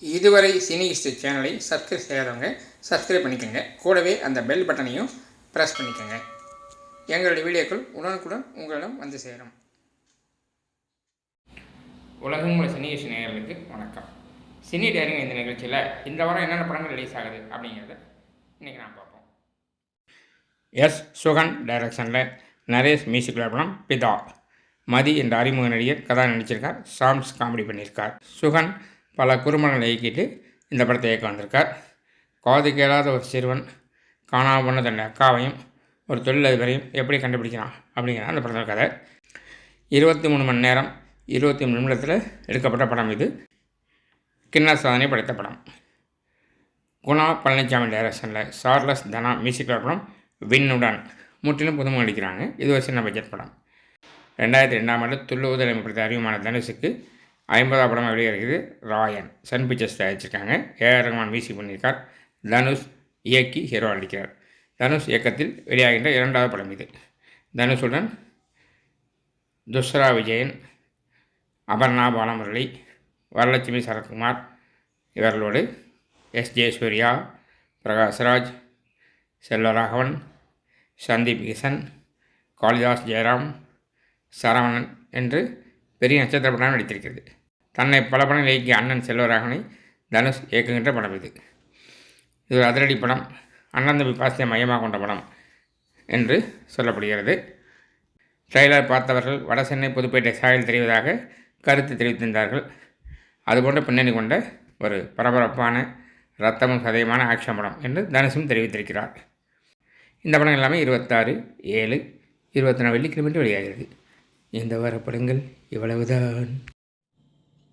இதுவரை cine history சேனலை subscribe செய்யாதவங்க சப்ஸ்கிரைப் பண்ணிக்கோங்க. கூடவே அந்த பெல் பட்டனையும் ப்ரெஸ் பண்ணிக்கோங்க. எங்களுடைய வீடியோக்கள் உடனுக்குடன் உங்களிடம் வந்து சேரும். உலகம் உள்ள சினி ஹிஸ்ட்ரி நேயர்களுக்கு வணக்கம். சினி டேரிங் இந்த நிகழ்ச்சியில் இந்த வாரம் என்னென்ன படங்கள் ரிலீஸ் ஆகுது அப்படிங்கிறத இன்றைக்கி நான் பார்ப்போம். எஸ் சுகன் டைரக்ஷனில் நரேஷ் மியூசிக் படம் பிதா. மதி என்ற அறிமுக நடிகர் கதா நடிச்சிருக்கார். சாம்ஸ் காமெடி பண்ணியிருக்கார். சுகன் பல குறும்படங்களை இயக்கிட்டு இந்த படத்தை இயக்க வந்திருக்கார் காது கேளாத ஒரு சிறுவன் காணாமல் போன தன் அக்காவையும் ஒரு தொழிலதிபரையும் எப்படி கண்டுபிடிக்கிறான் அப்படிங்கிற அந்த படத்தில் கதை. இருபத்தி மூணு மணி நேரம் இருபத்தி மூணு நிமிடத்தில் எடுக்கப்பட்ட படம் இது. கிண்ண சாதனை படைத்த படம். குணா பழனிசாமி டைரக்ஷனில் சார்லஸ் தனா மியூசிக் படம் விண்ணுடன். முற்றிலும் புதுமை அடிக்கிறாங்க இது ஒரு சின்ன பட்ஜெட் படம். ரெண்டாயிரத்தி ரெண்டாம் ஆண்டு துள்ளுவதில் அமைப்படுத்த அறிமுகமான தனுஷுக்கு ஐம்பதாம் படமாக வெளியிருக்குது ராயன். சன் பிக்சர்ஸ் தயாரிச்சிருக்காங்க. ஏஆர் ரஹ்மான் வீசி பண்ணியிருக்கார். தனுஷ் இயக்கி ஹீரோ நடிக்கிறார். தனுஷ் இயக்கத்தில் வெளியாகின்ற இரண்டாவது படம் இது. தனுஷுடன் துஷ்ரா விஜயன் அபர்ணா பாலமுரளி வரலட்சுமி சரத்குமார் இவர்களோடு எஸ் ஜெயசூர்யா பிரகாஷ்ராஜ் செல்வராகவன் சந்தீப் கிஷன் காளிதாஸ் ஜெயராம் சரவணன் என்று பெரிய நட்சத்திர படம் நடித்திருக்கிறது. தன்னை பல படம் இயக்கிய அண்ணன் செல்வராகனை தனுஷ் இயக்குகின்ற படம் இது. இது ஒரு அதிரடி படம். அண்ணன் தம்பி பாசத்தை மையமாக கொண்ட படம் என்று சொல்லப்படுகிறது. ட்ரெய்லர் பார்த்தவர்கள் வட சென்னை புதுப்பேட்டை சாயல் தெரிவதாக கருத்து தெரிவித்திருந்தார்கள். அதுபோன்ற பின்னணி கொண்ட ஒரு பரபரப்பான ரத்தமும் சதயமான ஆக்ஷன் படம் என்று தனுஷும் தெரிவித்திருக்கிறார். இந்த படம் எல்லாமே இருபத்தாறு ஏழு இருபத்தி நாலு வெள்ளிக்கிழமை வெளியாகிறது. இந்த வார படங்கள் இவ்வளவுதான்.